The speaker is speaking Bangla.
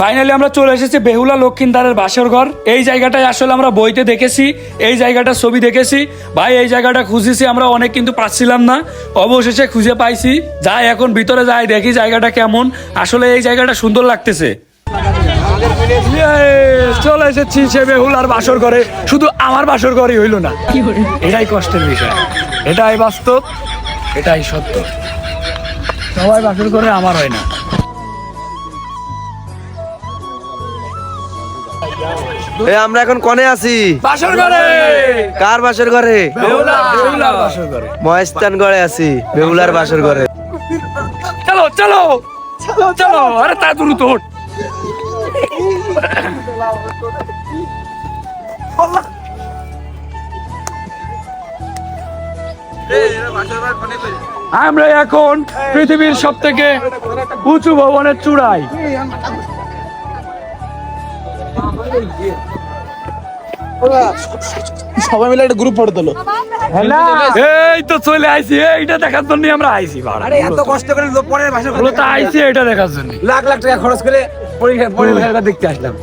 ফাইনালি আমরা চলে এসেছি বেহুলা লক্ষ্মীন্দারের বাসর ঘর। এই জায়গাটায় আসলে আমরা বইতে দেখেছি এই জায়গাটা ছবি দেখেছি। ভাই এই জায়গাটা খুঁজেছি আমরা অনেক কিন্তু পাচ্ছিলাম না। অবশেষে খুঁজে পাইছি। যাই এখন ভিতরে যাই দেখি জায়গাটা কেমন। আসলে এই জায়গাটা সুন্দর লাগতেছে। চলে এসেছি সে বেহুলার বাসর ঘরে। শুধু আমার বাসর ঘরই হইল না। এটাই কষ্টের বিষয়। এটাই বাস্তব এটাই সত্য। সবাই বাসর ঘরে আমার হয় না। এ আমরা এখন কনে আছি। বাসর ঘরে। কার বাসর ঘরে? বাসর ঘরে আছি বেহুলার বাসর ঘরে। চলো চলো চলো চলো। আরে তা দ্রুত ওঠ। আমরা এখন পৃথিবীর সব থেকে উঁচু ভবনের চূড়ায়। সবাই মিলে একটা গ্রুপ ফটো তোলো। এই তো চলে আইছি এইটা দেখার জন্য আমরা আইছি বাড়া এত কষ্ট করে পরের ভাষা তো আইছি এটা দেখার জন্য লাখ লাখ টাকা খরচ করে পরীক্ষা পরীক্ষা দেখতে আসলাম।